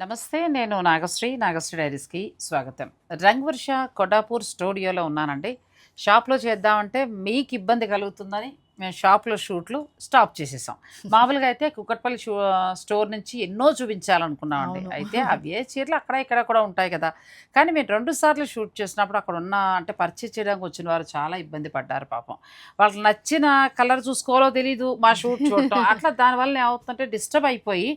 నమస్తే నేను నాగశ్రీ నాగశ్రీ డైరీస్కి స్వాగతం. రంగవర్ష కొడాపూర్ స్టూడియోలో ఉన్నానండి. షాప్లో చేద్దామంటే మీకు ఇబ్బంది కలుగుతుందని మేము షాప్లో షూట్లు స్టాప్ చేసేసాం. మామూలుగా అయితే కుక్కట్పల్లి షూ స్టోర్ నుంచి ఎన్నో చూపించాలనుకున్నామండి. అయితే అవి ఏ చీరలు అక్కడ ఇక్కడ కూడా ఉంటాయి కదా. కానీ మేము రెండు సార్లు షూట్ చేసినప్పుడు అక్కడ ఉన్న అంటే పర్చేజ్ చేయడానికి వచ్చిన వారు చాలా ఇబ్బంది పడ్డారు పాపం. వాళ్ళకి నచ్చిన కలర్ చూసుకోవాలో తెలీదు మా షూట్ చూడటం. అట్లా దానివల్ల ఏమవుతుందంటే డిస్టర్బ్ అయిపోయి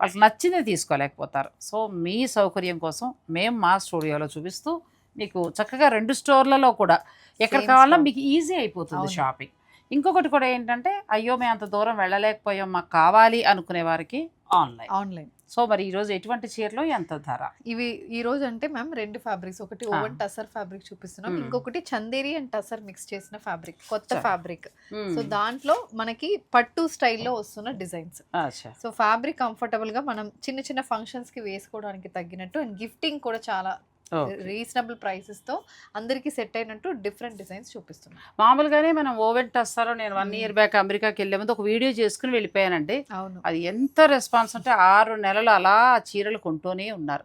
వాళ్ళకి నచ్చింది తీసుకోలేకపోతారు సో మీ సౌకర్యం కోసం మేము మా స్టూడియోలో చూపిస్తూ మీకు చక్కగా రెండు స్టోర్లలో కూడా ఎక్కడ కావాలన్నా. మీకు ఈజీ అయిపోతుంది. షాపింగ్ ఇంకొకటి కూడా ఏంటంటే అయ్యో మేము అంత దూరం వెళ్ళలేకపోయాం మాకు కావాలి అనుకునే వారికి ఆన్లైన్ ఆన్లైన్ సో మరి ఈరోజు ఎటువంటి చీరలు ఎంత ధర ఇవి ఈ రోజు అంటే మ్యామ్ రెండు ఫ్యాబ్రిక్స్ ఒకటి. ఓవెన్ టసర్ ఫ్యాబ్రిక్ చూపిస్తున్నాం. ఇంకొకటి చందేరి అండ్ టసర్ మిక్స్ చేసిన ఫ్యాబ్రిక్ కొత్త ఫ్యాబ్రిక్. సో దాంట్లో మనకి పట్టు స్టైల్లో వస్తున్న డిజైన్స్ సో ఫ్యాబ్రిక్ కంఫర్టబుల్గా మనం చిన్న చిన్న ఫంక్షన్స్కి వేసుకోవడానికి తగ్గినట్టు అండ్ గిఫ్టింగ్ కూడా చాలా. రీజనబుల్ ప్రైసెస్తో అందరికి సెట్ అయినట్టు డిఫరెంట్ డిజైన్స్ చూపిస్తున్నాం. మామూలుగానే మనం ఓవెన్ టస్సారో నేను వన్ ఇయర్ బ్యాక్ అమెరికాకి వెళ్ళే ముందు ఒక వీడియో చేసుకుని వెళ్ళిపోయానండి. అవును. అది ఎంత రెస్పాన్స్ అంటే ఆరు నెలలు అలా చీరలు కొంటూనే ఉన్నారు.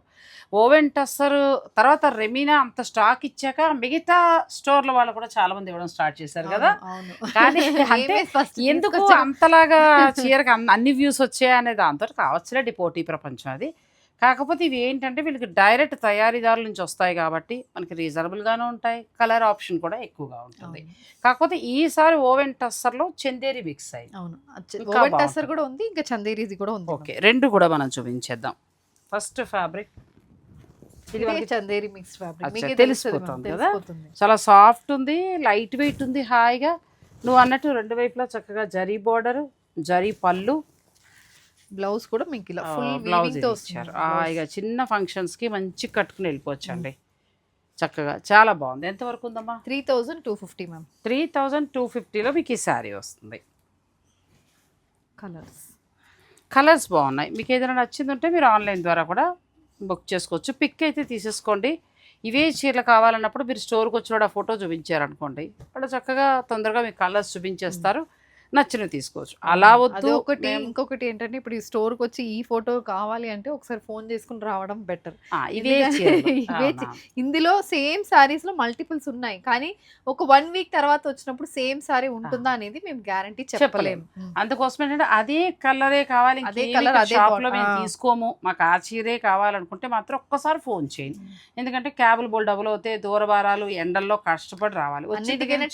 ఓవెన్ టస్సర్ తర్వాత రెమీనా అంత స్టాక్ ఇచ్చాక మిగతా స్టోర్ల వాళ్ళు కూడా చాలా మంది ఇవ్వడం స్టార్ట్ చేశారు కదా. కానీ అంటే ఎందుకు. అంతలాగా చీరకు అన్ని- వ్యూస్ వచ్చాయి అనే దాంతో కావచ్చులే పోటీ ప్రపంచం అది. కాకపోతే ఇవి ఏంటంటే వీళ్ళకి డైరెక్ట్ తయారీదారుల నుంచి వస్తాయి కాబట్టి మనకి రీజనబుల్గానే ఉంటాయి. కలర్ ఆప్షన్ కూడా ఎక్కువగా ఉంటుంది. కాకపోతే ఈసారి ఓవెన్ టస్సర్లో చందేరి మిక్స్ అవును. ఇంకా ఓవెన్ బాగుంటుంది. కూడా ఉంది ఇంకా చందేరీది కూడా ఉంది ఓకే రెండు కూడా మనం చూపించేద్దాం. First fabric Chanderi mix fabric తెలిసిపోతుంది కదా? చాలా సాఫ్ట్ ఉంది లైట్ వెయిట్ ఉంది హాయిగా. నువ్వు అన్నట్టు రెండు వైపులా చక్కగా జరీ బోర్డర్ జరీ పళ్ళు బ్లౌజ్ కూడా మీకు ఇలా ఫుల్ బ్లౌజ్ ఇచ్చారు. హాయిగా చిన్న ఫంక్షన్స్కి మంచి కట్టుకుని వెళ్ళిపోవచ్చు అండి చక్కగా చాలా బాగుంది. ఎంతవరకు ఉందమ్మా? Three thousand two fifty ma'am. Three thousand two ఫిఫ్టీలో మీకు ఈ శారీ వస్తుంది. కలర్స్ కలర్స్ బాగున్నాయి. మీకు ఏదైనా నచ్చింది ఉంటే మీరు ఆన్లైన్ ద్వారా కూడా బుక్ చేసుకోవచ్చు. పిక్ అయితే తీసేసుకోండి. ఇవే చీరలు కావాలన్నప్పుడు మీరు స్టోర్కి వచ్చినప్పుడు ఆ ఫోటో చూపించారనుకోండి. వాళ్ళు చక్కగా తొందరగా మీకు కలర్స్ చూపించేస్తారు. నచ్చినవి తీసుకోవచ్చు. అలా వద్దు. ఒకటి ఇంకొకటి ఏంటంటే ఇప్పుడు ఈ స్టోర్కి వచ్చి ఈ ఫోటో కావాలి అంటే ఒకసారి ఫోన్ చేసుకుని రావడం బెటర్. ఇవే. ఇందులో సేమ్ సారీస్లో మల్టిపుల్స్ ఉన్నాయి. కానీ ఒక వన్ వీక్ తర్వాత వచ్చినప్పుడు సేమ్ సారీ ఉంటుందా అనేది మేము గ్యారంటీ చెప్పలేము. అందుకోసం ఏంటంటే అదే కలరే కావాలి. అదే colour, అదే మేము. తీసుకోము. మాకు ఆ చీరే కావాలనుకుంటే మాత్రం ఒక్కసారి ఫోన్ చేయండి. ఎందుకంటే క్యాబులు బోల్ డబుల్ అవుతాయి దూరభారాలు ఎండల్లో కష్టపడి రావాలి.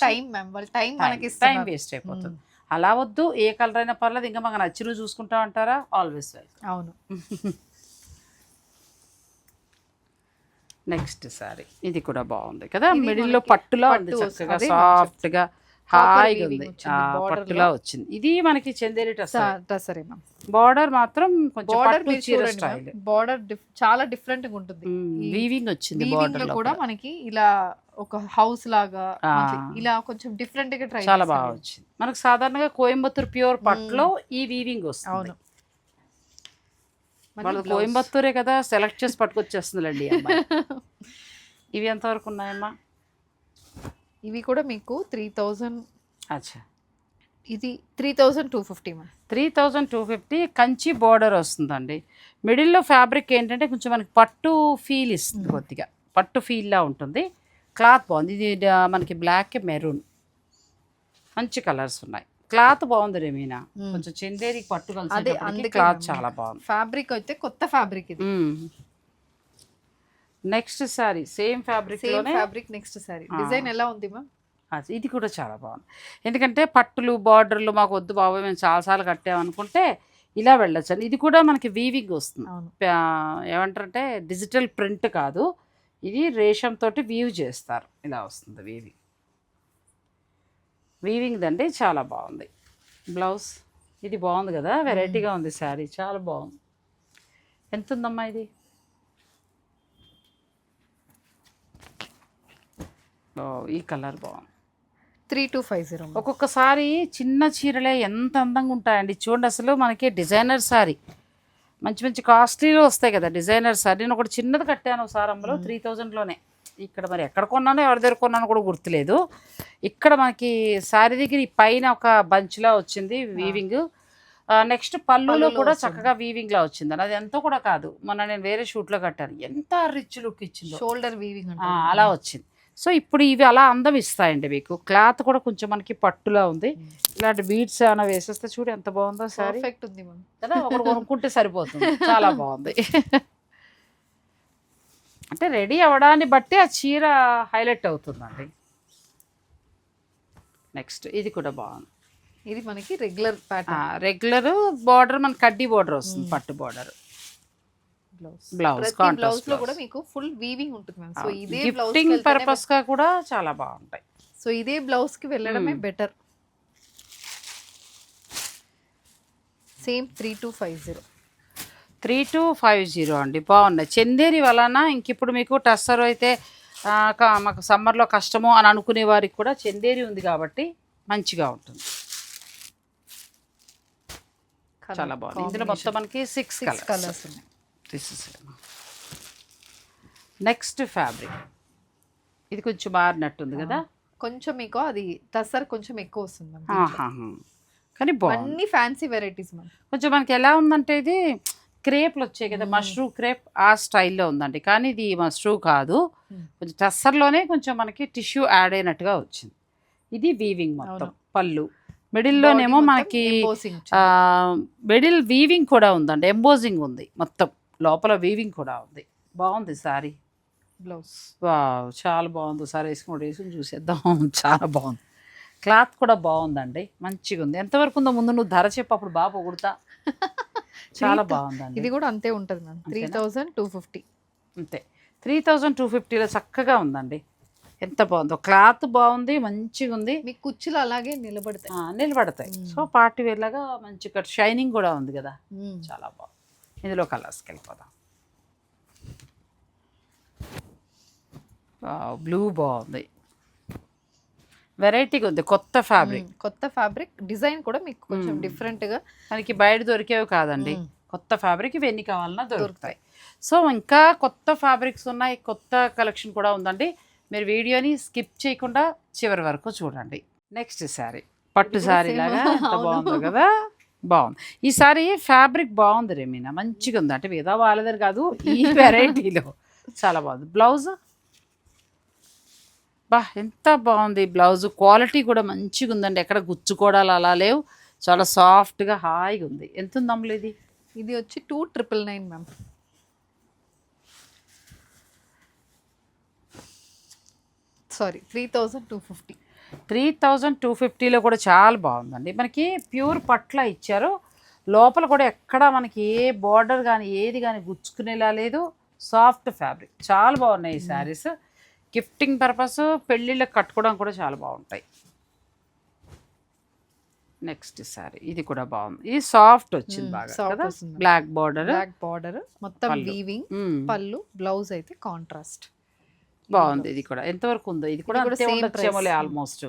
టైం టైం మనకి టైం. వేస్ట్ అయిపోతుంది. అలా వద్దు ఏ కలర్ అయినా పర్లేదు ఇంకా మాకు నచ్చినవి చూసుకుంటా అంటారా ఆల్వేస్ వెల్కమ్ అవును. నెక్స్ట్ సారీ ఇది కూడా బాగుంది కదా? ఇది మిడిల్లో మనకి పట్టులా ఉంది చక్కగా అదే సాఫ్ట్గా Copper హాయిగా ఉంది. పట్టులా. వచ్చింది. ఇది మనకి చందేరి సరే బార్డర్ మాత్రం కొంచెం బార్డర్ పట్టు మీరు చీర చూడండి స్టైల్ బార్డర్ చాలా డిఫరెంట్గా ఉంటుంది. వీవింగ్ వచ్చింది బార్డర్ కూడా. మనకి ఇలా ఒక హౌస్ లాగా ఇలా కొంచెం డిఫరెంట్గా ట్రై చాలా బాగా వచ్చింది. మనకు సాధారణంగా కోయంబత్తూర్ ప్యూర్ పట్టులో ఈ వీవింగ్ వస్తుంది. అవును. కోయంబత్తూరే కదా సెలెక్ట్ చేసి పట్టుకొచ్చేస్తుందిలేండి. ఇవి ఎంతవరకు ఉన్నాయమ్మా? ఇవి కూడా మీకు త్రీ థౌజండ్ అచ్చా. ఇది three thousand two fifty three thousand two fifty Kanchi border వస్తుందండి. మిడిల్లో ఫ్యాబ్రిక్ ఏంటంటే కొంచెం మనకి పట్టు ఫీల్ ఇస్తుంది. కొద్దిగా. పట్టు ఫీల్లా ఉంటుంది. క్లాత్ బాగుంది. ఇది మనకి బ్లాక్ మెరూన్. మంచి కలర్స్ ఉన్నాయి. క్లాత్ బాగుంది రేమీనా. కొంచెం చందేరికి పట్టు కలిసి క్లాత్. చాలా బాగుంది. ఫ్యాబ్రిక్ అయితే కొత్త ఫ్యాబ్రిక్ ఇది. Next sari same fabric fabric next sari. Design ఎలా ఉంది మ్యామ్? అది ఇది కూడా చాలా బాగుంది. ఎందుకంటే పట్టులు బార్డర్లు మాకు వద్దు బాబు మేము చాలాసార్లు కట్టామనుకుంటే ఇలా వెళ్ళొచ్చు ఇది కూడా మనకి వీవింగ్ వస్తుంది. ఏమంటారంటే డిజిటల్ ప్రింట్ కాదు. ఇది రేషం తోటి వీవ్ చేస్తారు. ఇలా వస్తుంది వీవింగ్. వీవింగ్ దండి చాలా బాగుంది. బ్లౌజ్ ఇది బాగుంది కదా? వెరైటీగా ఉంది శారీ చాలా బాగుంది. ఎంత ఉందమ్మా ఇది ఈ కలర్ బాగుంది. త్రీ టూ ఫైవ్ జీరో ఒక్కొక్కసారి చిన్న చీరలే ఎంత అందంగా ఉంటాయండి. చూడండి అసలు మనకి డిజైనర్ సారీ మంచి మంచి కాస్ట్లీలో వస్తాయి కదా డిజైనర్ సారీ నేను ఒకటి చిన్నది కట్టాను సారంలో త్రీ థౌజండ్లోనే. ఇక్కడ మరి ఎక్కడ కొన్నానో ఎవరి దగ్గర కొన్నానో కూడా గుర్తులేదు. ఇక్కడ మనకి శారీ దగ్గర పైన ఒక బంచ్లా వచ్చింది వీవింగ్ నెక్స్ట్ పళ్ళులో కూడా. చక్కగా వీవింగ్ లా వచ్చింది అది ఎంతో కూడా కాదు. మొన్న నేను వేరే షూట్లో కట్టాను. ఎంత రిచ్ లుక్ ఇచ్చిందో. షోల్డర్ వీవింగ్ అలా వచ్చింది. సో ఇప్పుడు ఇవి అలా అందం ఇస్తాయండి మీకు. క్లాత్ కూడా కొంచెం మనకి పట్టులా ఉంది. ఇలాంటి బీడ్స్ ఏమైనా వేసేస్తే చూడు ఎంత బాగుందో సారీ పర్ఫెక్ట్ ఉంది కదా కొనుక్కుంటే సరిపోతుంది. చాలా బాగుంది. అంటే రెడీ అవ్వడాన్ని బట్టి ఆ చీర హైలైట్ అవుతుందండి. నెక్స్ట్ ఇది కూడా బాగుంది. ఇది మనకి రెగ్యులర్ రెగ్యులర్ బార్డర్ మన కడ్డీ బార్డర్ వస్తుంది పట్టు బార్డర్. బ్లౌజ్. Blouse blouse. లో కూడా మీకు ఫుల్ వీవింగ్ ఉంటుంది మ్యామ్ సో ఇదే బ్లౌజ్ గిఫ్టింగ్ పర్పస్గా కూడా చాలా బాగుంటాయి. సో ఇదే బ్లౌజ్కి వెళ్ళడమే. Better same three two five zero three two five zero అండి. బాగున్నాయి. చందేరి వలన ఇంక ఇప్పుడు మీకు టస్సర్ అయితే మాకు సమ్మర్లో కష్టము అని అనుకునే వారికి కూడా చందేరి ఉంది కాబట్టి మంచిగా ఉంటుంది. చాలా బాగుంది. ఇందులో మొత్తం మనకి సిక్స్ సిక్స్ కలర్స్ కలర్స్ ఉన్నాయి నెక్స్ట్ ఫ్యాబ్రిక్ ఇది కొంచెం మారినట్టుంది కదా? కొంచెం మీకు అది టసర్ కొంచెం ఎక్కువ వస్తుంది. కానీ అన్ని ఫ్యాన్సీ వెరైటీస్ కొంచెం మనకి ఎలా ఉందంటే ఇది క్రేప్లు వచ్చాయి కదా మష్రూ క్రేప్ ఆ స్టైల్లో ఉందండి. కానీ ఇది మష్రూ కాదు. కొంచెం టస్సర్లోనే కొంచెం మనకి టిష్యూ యాడ్ అయినట్టుగా వచ్చింది. ఇది వీవింగ్ మొత్తం. పళ్ళు. మిడిల్లోనేమో మనకి మిడిల్ వీవింగ్ కూడా ఉందండి. ఎంబోజింగ్ ఉంది మొత్తం. లోపల వీవింగ్ కూడా ఉంది. బాగుంది సారీ బ్లౌజ్ వావ్ చాలా బాగుంది. సారీ వేసుకుని వేసుకుని చూసేద్దాం. చాలా బాగుంది. క్లాత్ కూడా బాగుందండి. మంచిగా ఉంది. ఎంతవరకు ఉందో ముందు నువ్వు ధర చెప్పు అప్పుడు బాగా పొగుడుతా చాలా బాగుందండి. ఇది కూడా అంతే ఉంటుంది ma'am three? Thousand two fifty అంతే. త్రీ థౌజండ్ టూ ఫిఫ్టీలో చక్కగా ఉందండి. ఎంత బాగుందో. క్లాత్ బాగుంది మంచిగా ఉంది. మీ కుచ్చులు అలాగే నిలబడతాయి. నిలబడతాయి. సో పార్టీ వేర్ లాగా మంచి కట్ షైనింగ్ కూడా ఉంది కదా. చాలా బాగుంది. ఇందులో కలర్స్కి వెళ్ళిపోదాం బ్లూ బాగుంది వెరైటీగా ఉంది కొత్త ఫ్యాబ్రిక్. కొత్త ఫ్యాబ్రిక్ డిజైన్ కూడా మీకు కొంచెం మ్మ్. డిఫరెంట్గా మనకి బయట దొరికేవి కాదండి. కొత్త ఫ్యాబ్రిక్ ఇవి ఎన్ని కావాలన్నా దొరుకుతాయి సో ఇంకా కొత్త ఫ్యాబ్రిక్స్ ఉన్నాయి కొత్త కలెక్షన్ కూడా ఉందండి మీరు వీడియోని స్కిప్ చేయకుండా చివరి వరకు చూడండి నెక్స్ట్ శారీ పట్టు శారీ. లాగా. బాగుందో కదా బాగుంది. ఈసారి ఫ్యాబ్రిక్ బాగుంది రేమీనా. మంచిగా ఉంది. అంటే మిగతా వాళ్ళదని కాదు ఈ వెరైటీలో. చాలా బాగుంది. బ్లౌజ్? బా ఎంత బాగుంది బ్లౌజ్. క్వాలిటీ కూడా మంచిగా ఉందండి. ఎక్కడ గుచ్చుకోవడాలు అలా లేవు. చాలా సాఫ్ట్గా హాయిగా ఉంది. ఎంత ఉందమ్ములు ఇది? ఇది వచ్చి two triple nine ma'am. Sorry three thousand two fifty. Three thousand two ఫిఫ్టీలో కూడా చాలా బాగుందండి. మనకి ప్యూర్ పట్ల ఇచ్చారు. లోపల కూడా ఎక్కడ మనకి ఏ బార్డర్ కానీ ఏది కానీ గుచ్చుకునేలా లేదు. Soft fabric. చాలా బాగున్నాయి ఈ శారీస్. గిఫ్టింగ్ పర్పస్ పెళ్ళిళ్ళకి కట్టుకోవడం కూడా చాలా బాగుంటాయి. నెక్స్ట్ శారీ. ఇది కూడా బాగుంది. ఇది సాఫ్ట్ వచ్చింది బాగా. Black border. Black border. మొత్తం. వీవింగ్ పళ్ళు బ్లౌజ్ అయితే కాంట్రాస్ట్. బాగుంది ఇది కూడా. ఎంతవరకు ఉందో? ఇది కూడా అంతే ఉండొచ్చేమోలే. ఆల్మోస్ట్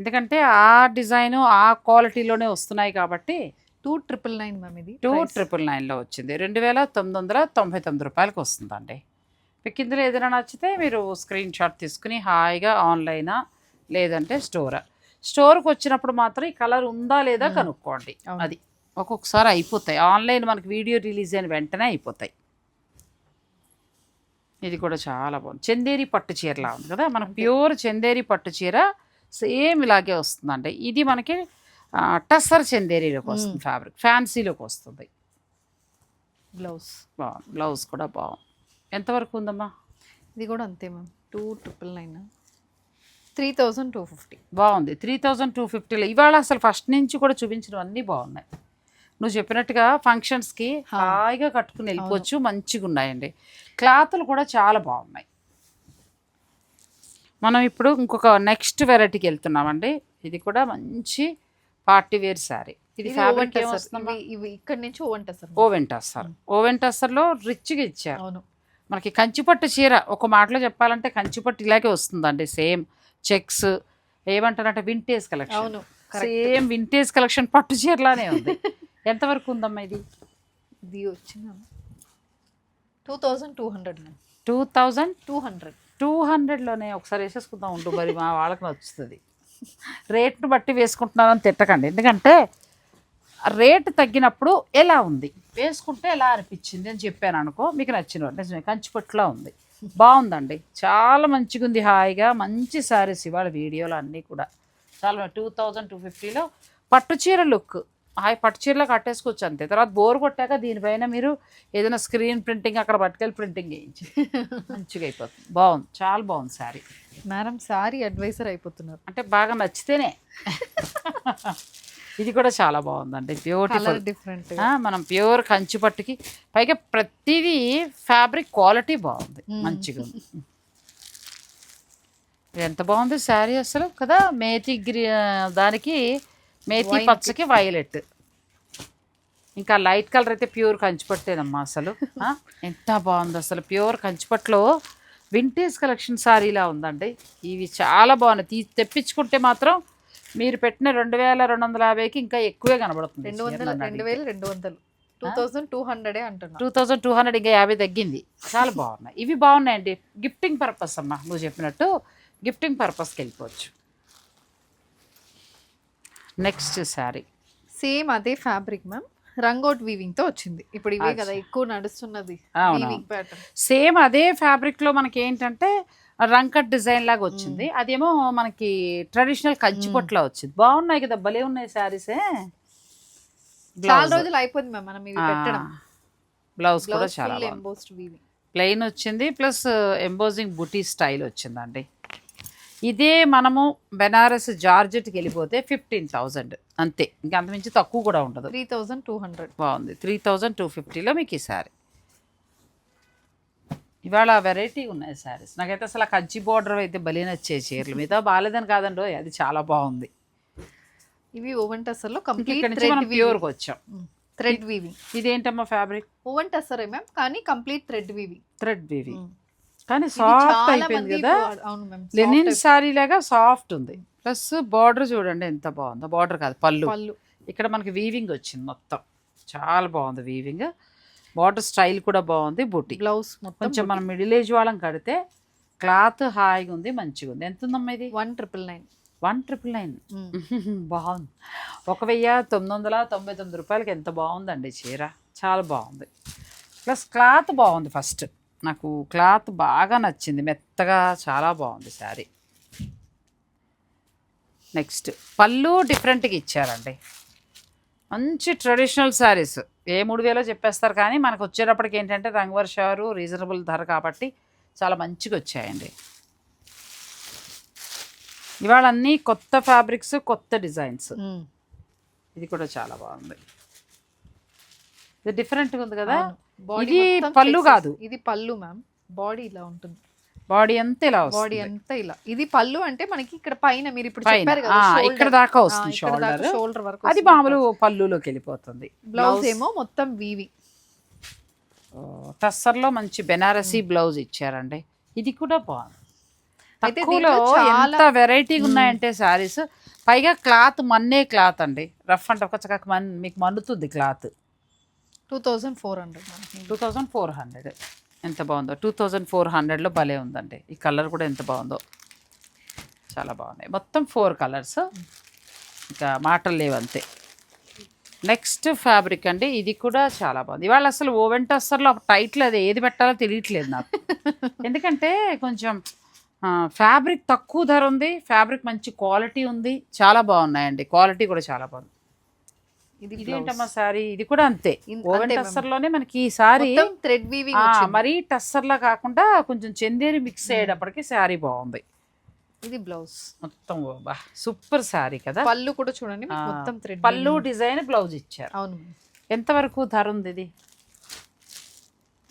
ఎందుకంటే ఆ డిజైన్ ఆ క్వాలిటీలోనే వస్తున్నాయి కాబట్టి టూ ట్రిపుల్ నైన్ మ్యామ్ ఇది టూ. ట్రిపుల్ నైన్లో వచ్చింది. రెండు వేల తొమ్మిది వందల తొంభై తొమ్మిది రూపాయలకి వస్తుందండి. మీకు ఇందులో ఏదైనా నచ్చితే మీరు స్క్రీన్ షాట్ తీసుకుని హాయిగా ఆన్లైనా లేదంటే స్టోరా స్టోర్కి వచ్చినప్పుడు మాత్రం ఈ కలర్ ఉందా లేదా. కనుక్కోండి. అది ఒక్కొక్కసారి అయిపోతాయి. ఆన్లైన్ మనకి వీడియో రిలీజ్ అయిన వెంటనే అయిపోతాయి. ఇది కూడా చాలా బాగుంది. చందేరి పట్టు చీరలా ఉంది కదా? మనకు. ప్యూర్ చందేరి పట్టు చీర సేమ్ ఇలాగే వస్తుందండి. ఇది మనకి టస్సర్ చందేరిలోకి వస్తుంది ఫ్యాబ్రిక్ ఫ్యాన్సీలోకి వస్తుంది. బ్లౌజ్. బాగుంది. బ్లౌజ్ కూడా బాగుంది. ఎంతవరకు ఉందమ్మా? ఇది కూడా అంతే ma'am. Two triple nine. Three thousand two fifty. బాగుంది. త్రీ థౌజండ్ టూ ఫిఫ్టీలో ఇవాళ అసలు ఫస్ట్ నుంచి కూడా చూపించినవన్నీ బాగున్నాయి. నువ్వు చెప్పినట్టుగా ఫంక్షన్స్కి. హాయిగా కట్టుకుని వెళ్ళిపోవచ్చు మంచిగా ఉన్నాయండి క్లాతులు కూడా చాలా బాగున్నాయి. మనం ఇప్పుడు ఇంకొక నెక్స్ట్ వెరైటీకి వెళ్తున్నామండి. ఇది కూడా మంచి పార్టీ వేర్ శారీ ఇది ఫ్యాబ్రిక్ ఇవి ఇక్కడ నుంచి woven tussar woven tussar woven టస్సర్లో రిచ్గా ఇచ్చారు. అవును. మనకి కంచిపట్టు చీర ఒక మాటలో చెప్పాలంటే కంచిపట్టు ఇలాగే వస్తుందండి సేమ్ చెక్స్ ఏమంటారంటే వింటేజ్ కలెక్షన్ అవును సేమ్ వింటేజ్ కలెక్షన్ పట్టు చీరలానే ఉంది. ఎంతవరకు ఉందమ్మా ఇది? ఇది వచ్చిన two thousand two hundred two thousand two hundred two హండ్రెడ్లోనే ఒకసారి వేసేసుకుందాం ఉండు మరి మా వాళ్ళకి నచ్చుతుంది. రేట్ను బట్టి వేసుకుంటున్నారని తిట్టకండి. ఎందుకంటే రేట్ తగ్గినప్పుడు ఎలా ఉంది? వేసుకుంటే ఎలా అనిపించింది అని చెప్పాను అనుకో మీకు నచ్చిన నిజమే కంచిపట్టులా ఉంది. బాగుందండి. చాలా మంచిగా ఉంది హాయిగా. మంచి శారీస్ ఇవాళ వీడియోలో అన్నీ కూడా. చాలా టూ థౌజండ్ టూ ఫిఫ్టీలో పట్టు చీర లుక్. హాయ్ పట్టు చీరలో కట్టేసుకోవచ్చు అంతే. తర్వాత బోర్ కొట్టాక దీనిపైన మీరు ఏదైనా స్క్రీన్ ప్రింటింగ్ అక్కడ పట్టుకెళ్ళి ప్రింటింగ్ చేయించి మంచిగా అయిపోతుంది. బాగుంది. చాలా బాగుంది శారీ మేడం సారీ అడ్వైజర్ అయిపోతున్నారు. అంటే బాగా నచ్చితేనే. ఇది కూడా చాలా బాగుందండి. బ్యూటిఫుల్ కలర్ డిఫరెంట్ మనం ప్యూర్ కంచి పట్టుకి పైగా ప్రతిదీ ఫ్యాబ్రిక్ క్వాలిటీ బాగుంది. మంచిగా ఎంత బాగుంది శారీ అసలు కదా? మేతి గ్రీ దానికి మేతి. పచ్చకి వైలెట్ ఇంకా లైట్ కలర్ అయితే ప్యూర్ కంచిపట్టేనమ్మా అసలు. ఎంత బాగుంది అసలు ప్యూర్ కంచిపట్లో వింటేజ్ కలెక్షన్ సారీలా ఉందండి. ఇవి చాలా బాగున్నాయి. తీ తెప్పించుకుంటే మాత్రం మీరు పెట్టిన రెండు వేల రెండు వందల యాభైకి ఇంకా ఎక్కువే కనబడుతుంది రెండు వందల రెండు వేలు రెండు వందలు టూ థౌసండ్ టూ హండ్రెడే అంటున్నా. టూ థౌజండ్ టూ హండ్రెడ్ ఇంకా యాభై తగ్గింది. చాలా బాగున్నాయి. ఇవి బాగున్నాయండి. గిఫ్టింగ్ పర్పస్ అమ్మా నువ్వు చెప్పినట్టు. గిఫ్టింగ్ పర్పస్కి వెళ్ళిపోవచ్చు. నెక్స్ట్ శారీ. సేమ్ అదే ఫ్యాబ్రిక్ మ్యామ్. రంగోట్ వీవింగ్తో వచ్చింది. ఇప్పుడు ఇవే. కదా ఎక్కువ నడుస్తున్నది సేమ్ అదే ఫ్యాబ్రిక్లో మనకి ఏంటంటే రంకట్ డిజైన్ లాగా వచ్చింది. అదేమో మనకి ట్రెడిషనల్ కంచిపొట్లా వచ్చింది. బాగున్నాయి కదా భలే ఉన్నాయి శారీసే చాలా రోజులు అయిపోయింది మ్యామ్ మనం ఇవి పెట్టడం. బ్లౌజ్ కూడా చాలా ప్లెయిన్ వచ్చింది ప్లస్ ఎంబోజింగ్ బుటీ స్టైల్ వచ్చిందండి. ఇదే మనము బెనారస్ జార్జెట్కి వెళ్ళిపోతే ఫిఫ్టీన్ థౌజండ్. అంతే. ఇంకా అంతమించి తక్కువ కూడా ఉండదు. Three thousand two hundred. బాగుంది. త్రీ థౌజండ్ టూ ఫిఫ్టీలో మీకు ఈ శారీ. ఇవాళ వెరైటీ ఉన్నాయి శారీస్. నాకైతే అసలు ఆ బోర్డర్ అయితే బలి నచ్చే చీరలు. మిగతా బాగాలేదని కాదండి అది చాలా బాగుంది. ఇవి ఓవెన్ టస్సర్లో ఇంక కంప్లీట్ ప్యూర్కి వచ్చాం. థ్రెడ్ వీవింగ్ ఇదేంటమ్మా ఫ్యాబ్రిక్? ఓవెన్ మ్యామ్ కానీ కంప్లీట్ థ్రెడ్ వీవింగ్ థ్రెడ్ బీవి కానీ సాఫ్ట్ అయిపోయింది కదా. లెనిన్ శారీ లాగా సాఫ్ట్ ఉంది. ప్లస్ బార్డర్ చూడండి ఎంత బాగుందో. బార్డర్ కాదు పళ్ళు. పళ్ళు. ఇక్కడ మనకి వీవింగ్ వచ్చింది మొత్తం. చాలా బాగుంది వీవింగ్ బార్డర్ స్టైల్ కూడా బాగుంది బుట్టి బ్లౌజ్ కొంచెం మనం మిడిల్ ఏజ్ వాళ్ళం కడితే క్లాత్ హాయిగా ఉంది మంచిగా ఉంది. ఎంత ఉందమ్మా ఇది? One triple nine. One triple nine. బాగుంది. ఒక వెయ్యి తొమ్మిది వందల తొంభై తొమ్మిది రూపాయలకి ఎంత బాగుందండి చీర. చాలా బాగుంది. ప్లస్ క్లాత్ బాగుంది ఫస్ట్ నాకు క్లాత్ బాగా నచ్చింది. మెత్తగా చాలా బాగుంది శారీ. నెక్స్ట్ పళ్ళు డిఫరెంట్గా ఇచ్చారండి. మంచి ట్రెడిషనల్ శారీస్. ఏ మూడు వేలో చెప్పేస్తారు కానీ మనకు వచ్చేటప్పటికి ఏంటంటే రంగవర్షారు రీజనబుల్ ధర కాబట్టి చాలా మంచిగా వచ్చాయండి. ఇవాళ అన్నీ కొత్త ఫ్యాబ్రిక్స్ కొత్త డిజైన్స్. ఇది కూడా చాలా బాగుంది. ఇది డిఫరెంట్గా ఉంది కదా? ఇది పళ్ళు కాదు. ఇది పళ్ళు మ్యామ్ బాడీ ఇలా ఉంటుంది. బాడీ అంతా ఇలా బాడీ అంతా ఇలా. ఇది పళ్ళు అంటే మనకి ఇక్కడ పైన మీరు ఇప్పుడు. చెప్పారు కదా. ఇక్కడ దాకా వస్తుంది షోల్డర్ షోల్డర్ వరకు అది మామూలు పళ్ళులోకి వెళ్ళిపోతుంది. బ్లౌజ్ ఏమో మొత్తం వీవి. టస్సర్లో మంచి బెనారసీ బ్లౌజ్ ఇచ్చారండి. ఇది కూడా బాగుంది. అయితే తక్కువలో ఎంత వెరైటీగా ఉన్నాయంటే శారీస్ పైగా క్లాత్ మన్నే క్లాత్ అండి. రఫ్ అంటే ఒక చక్కగా మన్ మీకు మన్నుతుంది cloth two thousand four hundred two thousand four hundred. ఎంత బాగుందో. టూ థౌజండ్ ఫోర్ హండ్రెడ్లో భలే ఉందండి. ఈ కలర్ కూడా ఎంత బాగుందో. చాలా బాగున్నాయి. మొత్తం ఫోర్ కలర్స్. ఇంకా మాటలు లేవు అంతే నెక్స్ట్ ఫ్యాబ్రిక్ అండి. ఇది కూడా చాలా బాగుంది. ఇవాళ అసలు ఓవెన్ టస్సర్లో టైట్లు అది ఏది పెట్టాలో తెలియట్లేదు నాకు. ఎందుకంటే కొంచెం ఫ్యాబ్రిక్ తక్కువ ధర ఉంది. ఫ్యాబ్రిక్ మంచి క్వాలిటీ ఉంది. చాలా బాగున్నాయండి. క్వాలిటీ కూడా చాలా బాగుంది. ఇది ఇదేంటమ్మా సారీ? ఇది కూడా అంతే. ఓవెన్ అంతే ma'am. టస్సర్లోనే మనకి ఈ సారీ థ్రెడ్ వీవింగ్ మరీ టస్సర్లా కాకుండా కొంచెం చందేరి మిక్స్ అయ్యేటప్పటికి శారీ బాగుంది. ఇది బ్లౌజ్. మొత్తం బా సూపర్ శారీ కదా. పళ్ళు కూడా చూడండి మొత్తం థ్రెడ్ పళ్ళు డిజైన్ బ్లౌజ్ ఇచ్చారు. అవును ma'am. ఎంతవరకు ధర ఉంది ఇది?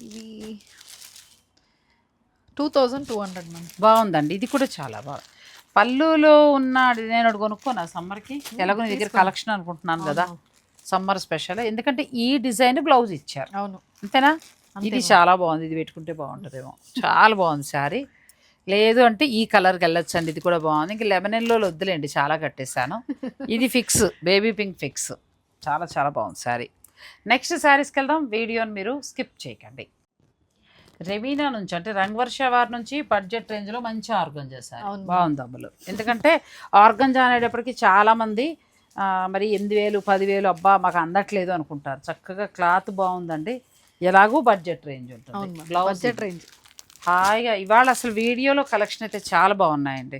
ఇది two thousand two hundred ma'am బాగుందండి. ఇది కూడా చాలా బాగుంది పళ్ళులో ఉన్న డిజైన్ కొనుక్కోనా సమ్మర్కి ఎలాగో నీ దగ్గర కలెక్షన్ అనుకుంటున్నాను కదా. Summer special. ఎందుకంటే ఈ డిజైన్ బ్లౌజ్ ఇచ్చారు. అవును. అంతేనా? అంతే ఇది. చాలా బాగుంది. ఇది పెట్టుకుంటే బాగుంటుందేమో. చాలా బాగుంది శారీ. లేదు అంటే ఈ కలర్కి వెళ్ళొచ్చు అండి. ఇది కూడా బాగుంది. ఇంక లెమన్ ఎల్లో వద్దులేండి. చాలా కట్టేశాను. ఇది ఫిక్స్. Baby pink fix. చాలా చాలా బాగుంది శారీ. నెక్స్ట్ శారీస్కి వెళ్దాం. వీడియోని మీరు స్కిప్ చేయకండి. రెమీనా నుంచి అంటే రంగవర్ష వారి నుంచి బడ్జెట్ రేంజ్లో మంచి ఆర్గన్ చేశారు అవును. బాగుంది అమ్మలు. ఎందుకంటే ఆర్గంజా అనేటప్పటికి చాలామంది మరి ఎనిమిది వేలు పదివేలు అబ్బా మాకు అందట్లేదు అనుకుంటారు. చక్కగా క్లాత్ బాగుందండి. ఎలాగూ బడ్జెట్ రేంజ్ ఉంటుంది. Budget range. హాయిగా ఇవాళ అసలు వీడియోలో కలెక్షన్ అయితే చాలా బాగున్నాయండి.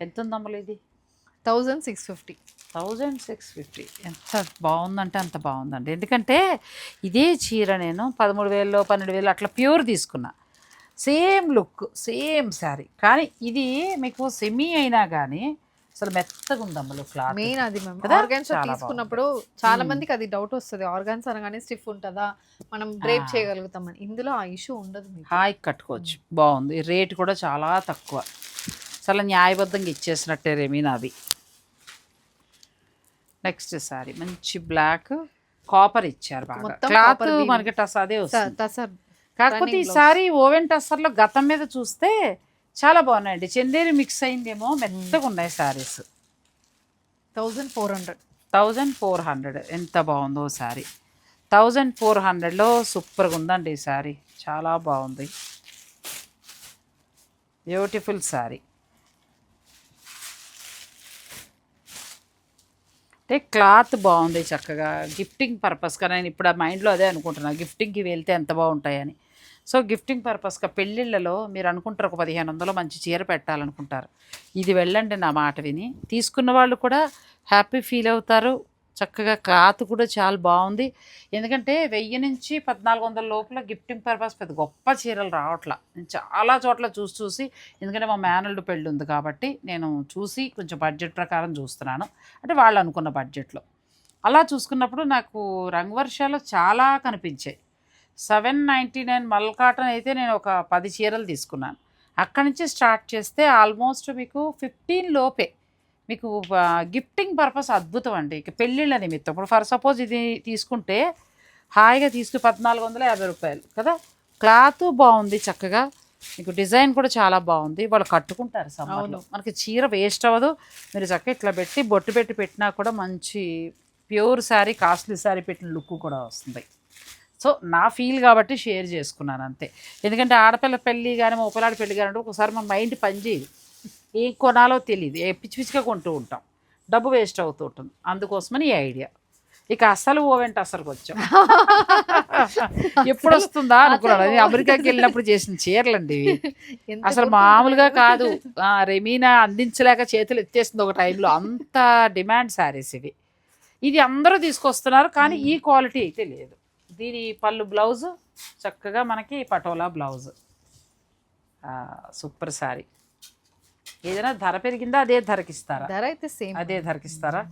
ఎంత ఉందమ్మలు ఇది? Thousand six fifty. Thousand six fifty. ఎంత బాగుందంటే అంత బాగుందండి. ఎందుకంటే ఇదే చీర నేను పదమూడు వేలు పన్నెండు వేలు అట్లా ప్యూర్ తీసుకున్నా. Same look same sari. కానీ ఇది మీకు సెమీ అయినా కానీ అసలు మెత్తగా ఉందమ్మలు క్లాత్. మెయిన్ అది మ్యామ్ కదా? ఆర్గాన్స్ తీసుకున్నప్పుడు చాలా మ్మ్. మందికి అది డౌట్ వస్తుంది. ఆర్గాన్స్ అనగానే స్టిఫ్ ఉంటుందా? మనం ఆ. చేయగలుగుతామని. ఇందులో ఆ ఇష్యూ ఉండదు హాయి కట్టుకోవచ్చు. బాగుంది. రేట్ కూడా చాలా తక్కువ. చాలా న్యాయబద్ధంగా ఇచ్చేసినట్టే రెమీనాది నెక్స్ట్ సారీ మంచి బ్లాక్ కాపర్ ఇచ్చారు బాగా. క్లాత్. మనకి టస్ అదే వస్తుంది. కాకపోతే running ఈ సారీ ఓవెన్ టస్సర్లో గతం మీద చూస్తే చాలా బాగున్నాయండి. చందేరి మిక్స్ అయిందేమో మెత్తగా ఉన్నాయి saris thousand four hundred. Thousand four hundred. ఎంత బాగుందో సారీ. థౌజండ్ ఫోర్ హండ్రెడ్లో సూపర్గా ఉందండి ఈ సారీ. చాలా బాగుంది. Beautiful sorry. అంటే క్లాత్ బాగుంది చక్కగా. గిఫ్టింగ్ పర్పస్గా నేను ఇప్పుడు ఆ మైండ్లో అదే అనుకుంటున్నాను గిఫ్టింగ్కి వెళ్తే ఎంత బాగుంటాయని. సో గిఫ్టింగ్ పర్పస్గా పెళ్ళిళ్ళలో మీరు అనుకుంటారు ఒక పదిహేను వందలు మంచి చీర పెట్టాలనుకుంటారు. ఇది వెళ్ళండి నా మాట విని. తీసుకున్న వాళ్ళు కూడా హ్యాపీ ఫీల్ అవుతారు. చక్కగా కాతు కూడా చాలా బాగుంది. ఎందుకంటే వెయ్యి నుంచి పద్నాలుగు వందల లోపల గిఫ్టింగ్ పర్పస్ పెద్ద గొప్ప చీరలు రావట్లా. నేను చాలా చోట్ల చూసి చూసి ఎందుకంటే మా మేనల్డ్ పెళ్ళి ఉంది కాబట్టి నేను చూసి కొంచెం బడ్జెట్ ప్రకారం చూస్తున్నాను. అంటే వాళ్ళు అనుకున్న బడ్జెట్లో. అలా చూసుకున్నప్పుడు నాకు రంగు వర్షాలు చాలా కనిపించాయి. సెవెన్ నైంటీ నైన్ మల్ కాటన్ అయితే నేను ఒక పది చీరలు తీసుకున్నాను. అక్కడి నుంచి స్టార్ట్ చేస్తే ఆల్మోస్ట్ మీకు ఫిఫ్టీన్ లోపే. మీకు గిఫ్టింగ్ పర్పస్ అద్భుతం అండి. ఇక పెళ్ళిళ్ళ నిమిత్తం. ఇప్పుడు ఫర్ సపోజ్ ఇది తీసుకుంటే హాయిగా తీసుకు పద్నాలుగు వందల యాభై రూపాయలు కదా? క్లాత్ బాగుంది చక్కగా. మీకు డిజైన్ కూడా చాలా బాగుంది. వాళ్ళు కట్టుకుంటారు సమ్మర్లో. మనకి చీర వేస్ట్ అవ్వదు. మీరు చక్కగా ఇట్లా పెట్టి బొట్టు పెట్టి పెట్టినా కూడా మంచి ప్యూర్ శారీ కాస్ట్లీ శారీ పెట్టిన లుక్ కూడా వస్తుంది. సో నా ఫీల్ కాబట్టి షేర్ చేసుకున్నాను అంతే. ఎందుకంటే ఆడపిల్ల పెళ్ళి కానీ మగపిల్లాడి పెళ్ళి కానీ అంటే ఒకసారి మన మైండ్ పనిచేయదు ఏం కొనాలో తెలియదు. ఏ పిచ్చి పిచ్చిగా కొంటూ ఉంటాం. డబ్బు వేస్ట్ అవుతూ ఉంటుంది. అందుకోసమని ఈ ఐడియా. ఇక అసలు ఓవెంట్ అసలుకి వచ్చాం. ఎప్పుడు వస్తుందా అనుకున్నాడు అది అమెరికాకి వెళ్ళినప్పుడు చేసిన చీరలండి ఇవి. అసలు? మామూలుగా కాదు. రెమీనా అందించలేక చేతులు ఎత్తేసింది ఒక టైంలో అంత డిమాండ్ శారీస్ ఇవి. ఇది అందరూ తీసుకొస్తున్నారు కానీ ఈ క్వాలిటీ అయితే లేదు. దీని పళ్ళు బ్లౌజ్ చక్కగా మనకి పటోలా బ్లౌజ్. సూపర్ శారీ ఏదైనా ధర పెరిగిందా అదే ధరకి ఇస్తారా ధర అయితే సేమ్. అదే ధరకి ఇస్తారా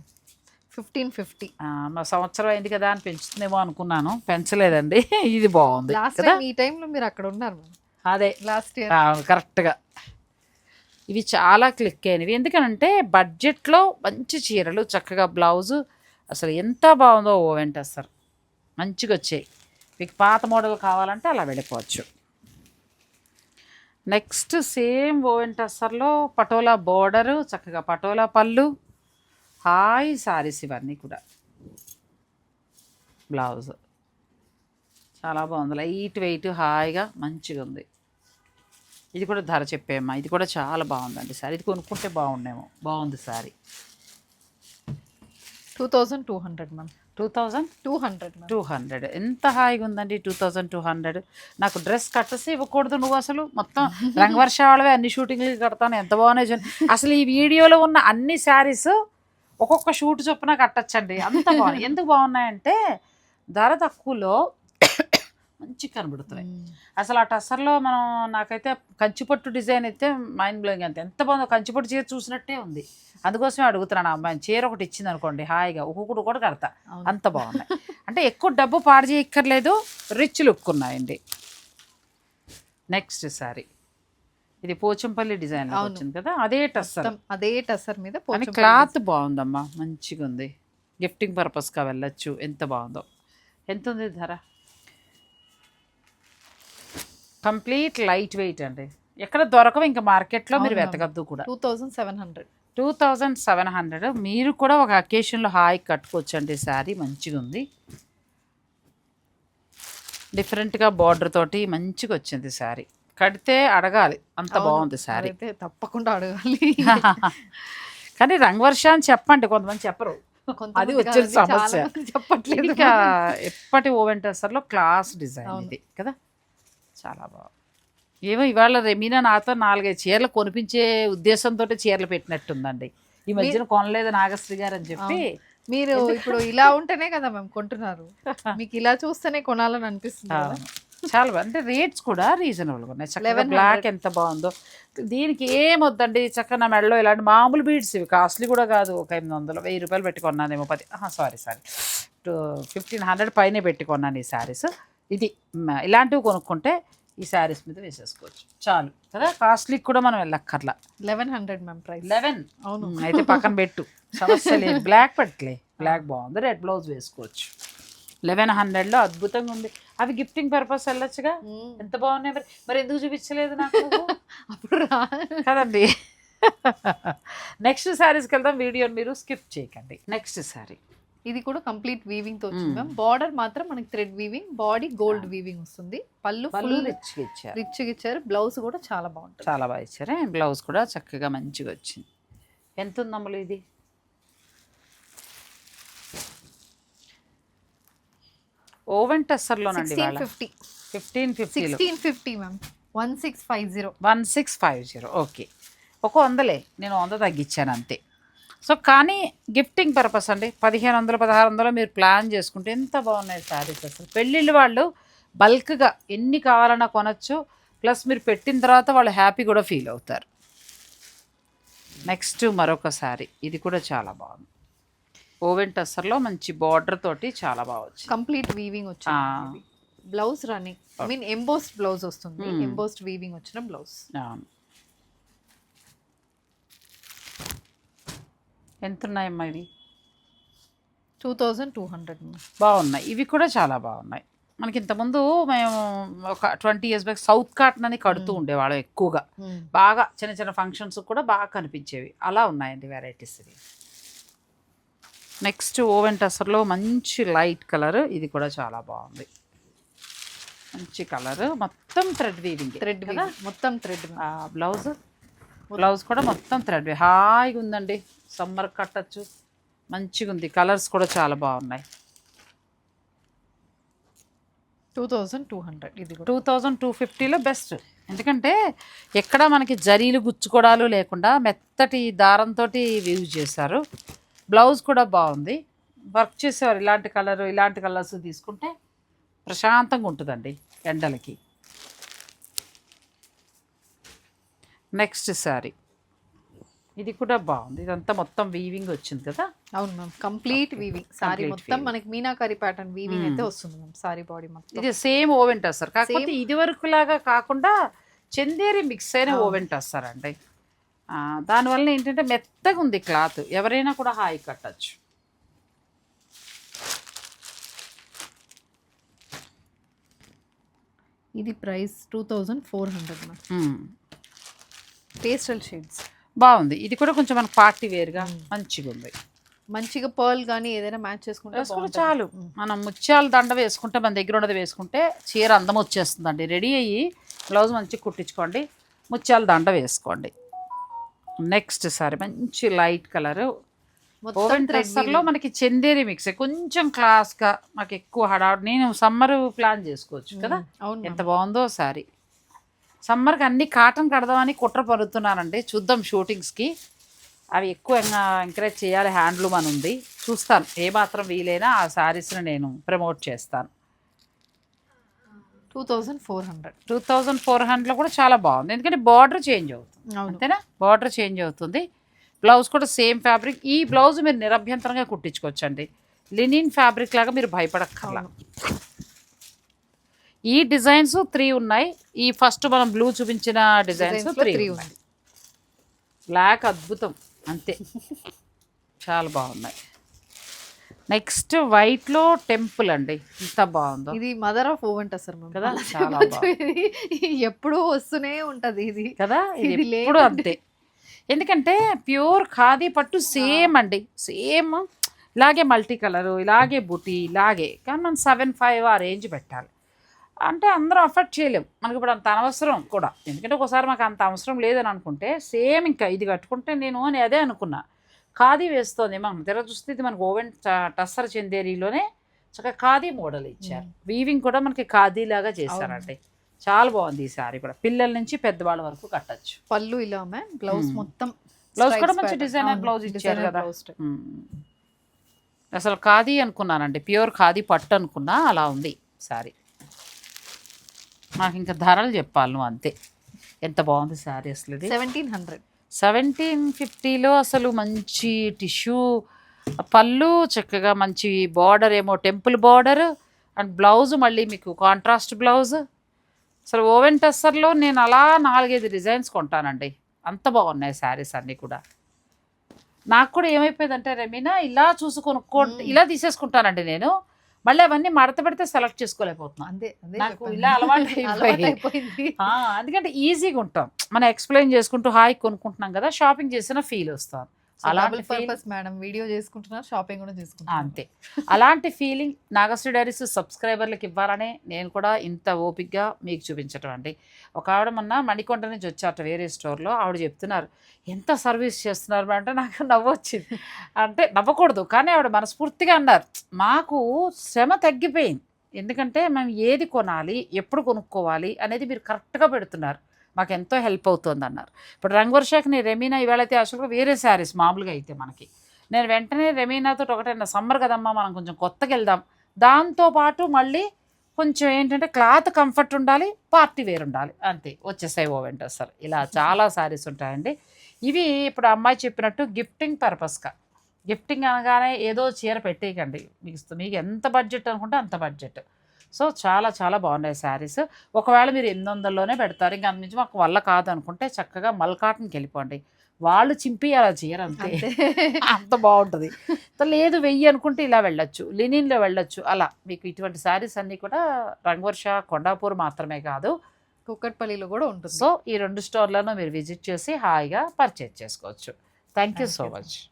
ఫిఫ్టీన్ ఫిఫ్టీ. మా సంవత్సరం అయింది కదా అని పెంచుతుందేమో అనుకున్నాను. పెంచలేదండి. ఇది బాగుంది. లాస్ట్ కదా? టైం ఈ టైంలో మీరు అక్కడ ఉన్నారు. అదే. లాస్ట్ ఇయర్ కరెక్ట్గా. ఇవి చాలా క్లిక్ అయినవి ఎందుకనంటే బడ్జెట్లో మంచి చీరలు చక్కగా బ్లౌజు. అసలు ఎంత బాగుందో ఓవెంట్ అసలు. మంచిగా వచ్చాయి. మీకు పాత మోడల్ కావాలంటే అలా వెళ్ళిపోవచ్చు. నెక్స్ట్ సేమ్ ఓవెంట్ అస్సర్లో పటోలా బోర్డరు చక్కగా పటోలా పళ్ళు హాయ్ సారీస్ ఇవన్నీ కూడా. బ్లౌజ్. చాలా బాగుంది. లైట్ వెయిట్ హాయిగా మంచిగా ఉంది. ఇది కూడా ధర చెప్పేమ్మా ఇది కూడా చాలా బాగుందండి సారీ. ఇది కొనుక్కుంటే బాగుండేమో. బాగుంది sari. Two thousand two hundred ma'am. Two thousand? Two hundred two hundred. ఎంత హాయిగా ఉందండి టూ థౌజండ్ టూ హండ్రెడ్? నాకు డ్రెస్ కట్టసి ఇవ్వకూడదు నువ్వు అసలు. మొత్తం రంగవర్ష వాళ్ళవే అన్ని షూటింగ్లు కడతాను. ఎంత బాగున్నాయి. అసలు ఈ వీడియోలో ఉన్న అన్ని శారీస్ ఒక్కొక్క షూట్ చొప్పున కట్టచ్చండి. అంత బాగున్నాయి. ఎందుకు బాగున్నాయంటే ధర తక్కువలో మంచి కనబడుతున్నాయి. అసలు ఆ టస్సర్లో మనం నాకైతే కంచిపట్టు డిజైన్ అయితే మైండ్ బ్లోయింగ్ అంతే. ఎంత బాగుందో కంచిపట్టు చీర చూసినట్టే ఉంది. అందుకోసమే అడుగుతున్నాను ఆ అమ్మాయిని. చీర ఒకటి ఇచ్చింది అనుకోండి హాయిగా ఒక్కొక్కటి కూడా కడతా. అంత బాగున్నాయి. అంటే ఎక్కువ డబ్బు పాడు చేయక్కర్లేదు రిచ్ లుక్ ఉన్నాయండి. నెక్స్ట్ సారీ ఇది పోచంపల్లి డిజైన్. వచ్చింది కదా అదే టస్సర్. అదే టసర్ మీద క్లాత్ బాగుందమ్మా మంచిగా ఉంది గిఫ్టింగ్ పర్పస్గా వెళ్ళొచ్చు ఎంత బాగుందో. ఎంత ఉంది ధర? కంప్లీట్ లైట్ వెయిట్ అండి. ఎక్కడ దొరకవు ఇంకా మార్కెట్లో మీరు. వెతకద్దు కూడా. Two thousand seven hundred. Two thousand seven hundred. మీరు కూడా ఒక అకేషన్లో హాయి కట్టుకోవచ్చు అండి శారీ మంచిగా ఉంది. డిఫరెంట్గా బార్డర్ తోటి మంచిగా వచ్చింది శారీ. కడితే అడగాలి అంత బాగుంది శారీ. అయితే తప్పకుండా అడగాలి. కానీ రంగవర్ష అని చెప్పండి కొంతమంది చెప్పరు. అది చాలా సమస్య. చెప్పట్లేదు. ఇంకా ఎప్పటి ఓవెన్ టెస్టర్లో క్లాస్ డిజైన్. ఇది కదా? చాలా బాగుంది. ఏమో ఇవాళ రెమీనా నాతో నాలుగైదు చీరలు కొనిపించే ఉద్దేశంతో చీరలు పెట్టినట్టుందండి. ఈ మధ్యన కొనలేదు నాగశ్రీ గారు అని చెప్పి? మీరు ఇప్పుడు ఇలా ఉంటేనే కదా మేము కొంటున్నారు. మీకు ఇలా చూస్తేనే కొనాలని అనిపిస్తుంది. చాలా అంటే రేట్స్ కూడా రీజనబుల్గా ఉన్నాయి. చక్కగా 1100. బ్లాక్ ఎంత బాగుందో. దీనికి ఏం వద్దండి? చక్కగా నా మెడలో ఇలాంటి మామూలు బీడ్స్ ఇవి. కాస్ట్లీ కూడా కాదు. ఒక ఎనిమిది వందలు వెయ్యి రూపాయలు పెట్టుకున్నానేమో పది. Sorry sorry. Two fifteen hundred పైనే పెట్టుకున్నాను ఈ శారీస్ ఇది ఇలాంటివి కొనుక్కుంటే ఈ శారీస్ మీద వేసేసుకోవచ్చు. చాలు కదా? కాస్ట్లీ కూడా మనం వెళ్ళక్కర్లా. Eleven hundred ma'am price. Eleven. అవును. అయితే పక్కన పెట్టు. సమస్య లేదు బ్లాక్ పెట్టలే బ్లాక్ బాగుంది. రెడ్ బ్లౌజ్ వేసుకోవచ్చు. లెవెన్ హండ్రెడ్లో అద్భుతంగా ఉంది. అవి గిఫ్టింగ్ పర్పస్ వెళ్ళొచ్చుగా. ఎంత బాగున్నాయి మరి? మరి ఎందుకు చూపించలేదు నాకు? అప్పుడు రా. కదండి. నెక్స్ట్ శారీస్కి వెళ్దాం. వీడియోని మీరు స్కిప్ చేయకండి. నెక్స్ట్ శారీ. ఇది కూడా కంప్లీట్ వీవింగ్తో వచ్చింది. మ్యామ్ బార్డర్ మాత్రం మనకి thread weaving body gold weaving వస్తుంది. పళ్ళు పళ్ళు ఫుల్ రిచ్గా ఇచ్చారు. రిచ్ ఇచ్చారు. బ్లౌజ్ కూడా చాలా బాగుంటుంది. చాలా బాగా ఇచ్చారు. బ్లౌజ్ కూడా చక్కగా మంచిగా వచ్చింది. ఎంత ఉంది అమ్మలు ఇది? ఓవెన్ టెస్సర్లోనండి ఫిఫ్టీ ఫిఫ్టీన్ ఫిఫ్టీలో sixteen fifty ma'am one six five zero one six five zero okay ఒక వందలే. నేను వంద తగ్గించాను అంతే. సో కానీ గిఫ్టింగ్ పర్పస్ అండి. పదిహేను వందలు పదహారు వందలు మీరు ప్లాన్ చేసుకుంటే ఎంత బాగున్నాయి శారీస్ అసలు. పెళ్ళిళ్ళు వాళ్ళు బల్క్గా ఎన్ని కావాలన్నా కొనచ్చు. ప్లస్ మీరు పెట్టిన తర్వాత వాళ్ళు హ్యాపీ కూడా ఫీల్ అవుతారు. నెక్స్ట్ మరొక శారీ. ఇది కూడా చాలా బాగుంది. ఓవెన్ టస్సర్లో మంచి బార్డర్ తోటి చాలా బాగా వచ్చింది. Complete weaving. వచ్చింది. Blouse running I mean embossed blouse వస్తుంది. ఎంబోస్డ్ వీవింగ్ వచ్చిన బ్లౌజ్ అవును. ఎంత ఉన్నాయమ్మా ఇవి? టూ థౌజండ్ టూ హండ్రెడ్ బాగున్నాయి. ఇవి కూడా చాలా బాగున్నాయి. మనకి ఇంతకుముందు మేము ఒక twenty years back south cotton అని కడుతూ ఉండేవాళ్ళం ఎక్కువగా. బాగా చిన్న చిన్న ఫంక్షన్స్ కూడా బాగా కనిపించేవి. అలా ఉన్నాయండి వెరైటీస్ ఇవి. నెక్స్ట్ ఓవెన్ టసర్లో మంచి లైట్ కలర్ ఇది కూడా చాలా బాగుంది. మంచి కలర్ మొత్తం థ్రెడ్ వీవింగ్ థ్రెడ్ మొత్తం థ్రెడ్ బ్లౌజ్ బ్లౌజ్ కూడా మొత్తం థ్రెడ్ హాయిగా ఉందండి సమ్మర్ కట్టచ్చు. మంచిగా ఉంది కలర్స్ కూడా చాలా బాగున్నాయి. టూ థౌజండ్ టూ హండ్రెడ్ ఇది టూ థౌజండ్ టూ ఫిఫ్టీలో బెస్ట్. ఎందుకంటే ఎక్కడ మనకి జరీలు గుచ్చుకోవడాలు లేకుండా మెత్తటి దారంతో యూజ్ చేశారు. బ్లౌజ్ కూడా బాగుంది. వర్క్ చేసేవారు ఇలాంటి కలర్ ఇలాంటి కలర్స్ తీసుకుంటే ప్రశాంతంగా ఉంటుందండి ఎండలకి. నెక్స్ట్ శారీ. ఇది కూడా బాగుంది. ఇదంతా మొత్తం వీవింగ్ వచ్చింది కదా? అవును మ్యామ్. కంప్లీట్ వీవింగ్ సారీ మొత్తం. మనకి మీనాకరి ప్యాటర్న్ వీవింగ్. అయితే వస్తుంది మ్యామ్ సారీ బాడీ మొత్తం. ఇది సేమ్ ఓవెన్ టస్సర్ కాకపోతే ఇది వరకు లాగా కాకుండా చందేరి మిక్స్ అయిన అండి. ఆ, దానివల్ల ఏంటంటే మెత్తగా ఉంది క్లాత్ ఎవరైనా కూడా హాయి కట్టచ్చు. ఇది price two thousand four hundred ma'am. Pastel shades బాగుంది. ఇది కూడా కొంచెం మనకు పార్టీ వేర్గా. మంచిగా ఉంది మంచిగా పర్ల్ కానీ ఏదైనా మ్యాచ్ చేసుకుంటే. చాలు. మనం ముత్యాల దండ వేసుకుంటే మన దగ్గర ఉన్నది వేసుకుంటే చీర అందం వచ్చేస్తుందండి. రెడీ అయ్యి బ్లౌజ్ మంచిగా కుట్టించుకోండి. ముత్యాల దండ వేసుకోండి. నెక్స్ట్ సారీ మంచి లైట్ కలర్. Woven weaving. మనకి చందేరి మిక్స్ కొంచెం క్లాస్గా మాకు ఎక్కువ హడావుడి. నేను సమ్మర్ ప్లాన్ చేసుకోవచ్చు కదా? ఎంత బాగుందో సారీ సమ్మర్కి అన్ని కాటన్ కడదామని కుట్ర పరుతున్నానండి చూద్దాం షూటింగ్స్కి. అవి ఎక్కువ ఎంకరేజ్ చేయాలి. హ్యాండ్లూమ్ అని ఉంది. చూస్తాను. ఏ మాత్రం వీలైనా ఆ శారీస్ని నేను ప్రమోట్ చేస్తాను. Two thousand four hundred. Two thousand four హండ్రెడ్లో కూడా చాలా బాగుంది. ఎందుకంటే బార్డర్ చేంజ్ అవుతుంది. అంతేనా? బార్డర్ చేంజ్ అవుతుంది. బ్లౌజ్ కూడా సేమ్ ఫ్యాబ్రిక్. ఈ బ్లౌజ్ మీరు నిరభ్యంతరంగా కుట్టించుకోవచ్చు అండి లినిన్ ఫ్యాబ్రిక్ లాగా మీరు భయపడక్కర్లా. ఈ డిజైన్స్ త్రీ ఉన్నాయి. ఈ ఫస్ట్ మనం బ్లూ చూపించిన డిజైన్స్లో త్రీ ఉన్నాయి. బ్లాక్ అద్భుతం. అంతే. చాలా బాగున్నాయి. నెక్స్ట్ వైట్లో టెంపుల్ అండి. ఎంత బాగుందో. ఇది మదర్ ఆఫ్ ఓవెన్ సార్ కదా? చాలా ఎప్పుడూ వస్తూనే ఉంటది ఇది. కదా? ఇది ఎప్పుడు. అంతే. ఎందుకంటే ప్యూర్ ఖాదీ పట్టు సేమ్ అండి. సేమ్. ఇలాగే మల్టీ కలరు ఇలాగే బుటీ ఇలాగే. కానీ మనం సెవెన్ ఫైవ్ ఆ రేంజ్ పెట్టాలి. అంటే అందరూ అఫర్ట్ చేయలేం. మనకి ఇప్పుడు అంత అనవసరం కూడా. ఎందుకంటే ఒకసారి మాకు అంత అవసరం లేదని అనుకుంటే సేమ్ ఇంకా ఇది కట్టుకుంటే నేను అని అదే అనుకున్నా. ఖాదీ వేస్తోంది మనం తెర చూస్తే ఇది మనకు ఓవెన్ టస్సర్ చందేరిలోనే చక్కగా ఖాదీ మోడల్ ఇచ్చారు. వీవింగ్ కూడా మనకి ఖాదీ లాగా చేశారండి చాలా బాగుంది ఈ సారీ కూడా. పిల్లల నుంచి పెద్దవాళ్ళ వరకు కట్టచ్చు. పళ్ళు ఇలా మ్యామ్. బ్లౌజ్. మొత్తం బ్లౌజ్ కూడా మంచి అవును, బ్లౌజ్ ఇచ్చారు కదా. అసలు ఖాదీ అనుకున్నానండి. ప్యూర్ ఖాదీ పట్టు అనుకున్నా అలా ఉంది సారీ. నాకు ఇంకా ధరలు చెప్పాలి నువ్వు అంతే. ఎంత బాగుంది శారీ అసలు ఇది? సెవెంటీన్ హండ్రెడ్ సెవెంటీన్ ఫిఫ్టీలో అసలు మంచి టిష్యూ పళ్ళు చక్కగా మంచి బార్డర్ ఏమో టెంపుల్ బార్డర్ అండ్ బ్లౌజ్ మళ్ళీ మీకు కాంట్రాస్ట్ బ్లౌజ్. అసలు ఓవెన్ టెస్సర్లో నేను అలా నాలుగైదు డిజైన్స్ కొంటానండి. అంత బాగున్నాయి శారీస్ అన్నీ కూడా. నాకు కూడా ఏమైపోయిందంటే రెమీనా ఇలా చూసి కొనుక్కో మ్మ్. ఇలా తీసేసుకుంటానండి నేను. మళ్ళీ అవన్నీ మడత పెడితే సెలెక్ట్ చేసుకోలేకపోతున్నాను అంతే నాకు. ఇలా అలవాటు అలవాటు అయిపోయి. అయిపోయింది ఎందుకంటే ఈజీగా ఉంటాం మనం ఎక్స్ప్లెయిన్ చేసుకుంటూ హాయ్ కొనుక్కుంటున్నాం కదా షాపింగ్ చేసిన ఫీల్ వస్తాం అలాంటి పర్పస్ మేడం వీడియో చేసుకుంటున్నారు షాపింగ్ కూడా చేసుకుంటున్నారు అంతే. అలాంటి ఫీలింగ్ నాగశ్రీ డైరీస్ సబ్స్క్రైబర్లకు ఇవ్వాలనే నేను కూడా ఇంత ఓపిక్గా మీకు చూపించటం అండి. ఒక ఆవిడ మొన్న మణికొండ నుంచి వచ్చారట వేరే స్టోర్లో ఆవిడ చెప్తున్నారు ఎంత సర్వీస్ చేస్తున్నారు అంటే నాకు నవ్వొచ్చింది. అంటే నవ్వకూడదు కానీ ఆవిడ మనస్ఫూర్తిగా అన్నారు మాకు శ్రమ తగ్గిపోయింది. ఎందుకంటే మేము ఏది కొనాలి ఎప్పుడు కొనుక్కోవాలి అనేది మీరు కరెక్ట్గా పెడుతున్నారు. మాకు ఎంతో హెల్ప్ అవుతుంది అన్నారు. ఇప్పుడు రంగవర్షాకి నేను రెమీనా ఇవాళైతే అసలు వేరే శారీస్ మామూలుగా అయితే మనకి. నేను వెంటనే రెమీనాతో ఒకటైనా సమ్మర్ కదమ్మా మనం కొంచెం కొత్తగా వెళ్దాం. దాంతోపాటు మళ్ళీ కొంచెం ఏంటంటే క్లాత్ కంఫర్ట్ ఉండాలి పార్టీ వేర్ ఉండాలి. అంతే వచ్చేసాయి ఓవెంట్ అసలు. ఇలా చాలా శారీస్ ఉంటాయండి. ఇవి ఇప్పుడు అమ్మాయి చెప్పినట్టు గిఫ్టింగ్ పర్పస్గా. గిఫ్టింగ్ అనగానే ఏదో చీర పెట్టేయకండి. మీకు మీకు ఎంత బడ్జెట్ అనుకుంటే అంత బడ్జెట్. సో చాలా చాలా బాగున్నాయి శారీస్. ఒకవేళ మీరు ఎనిమిది వందల్లోనే పెడతారు ఇంకా అంతమించి మాకు వల్ల కాదు అనుకుంటే చక్కగా మల్కాటన్కి వెళ్ళిపోండి. వాళ్ళు చింపియాలి ఆ చీర అంతే. అంతే. బాగుంటుంది. లేదు వెయ్యి అనుకుంటే ఇలా వెళ్ళొచ్చు. లినిన్లో వెళ్ళొచ్చు. అలా. మీకు ఇటువంటి శారీస్ అన్నీ కూడా రంగవర్ష కొండాపూర్ మాత్రమే కాదు. కుక్కట్పల్లిలో కూడా ఉంటుంది. సో ఈ రెండు స్టోర్లను మీరు విజిట్ చేసి హాయిగా పర్చేజ్ చేసుకోవచ్చు. Thank you so. మచ్.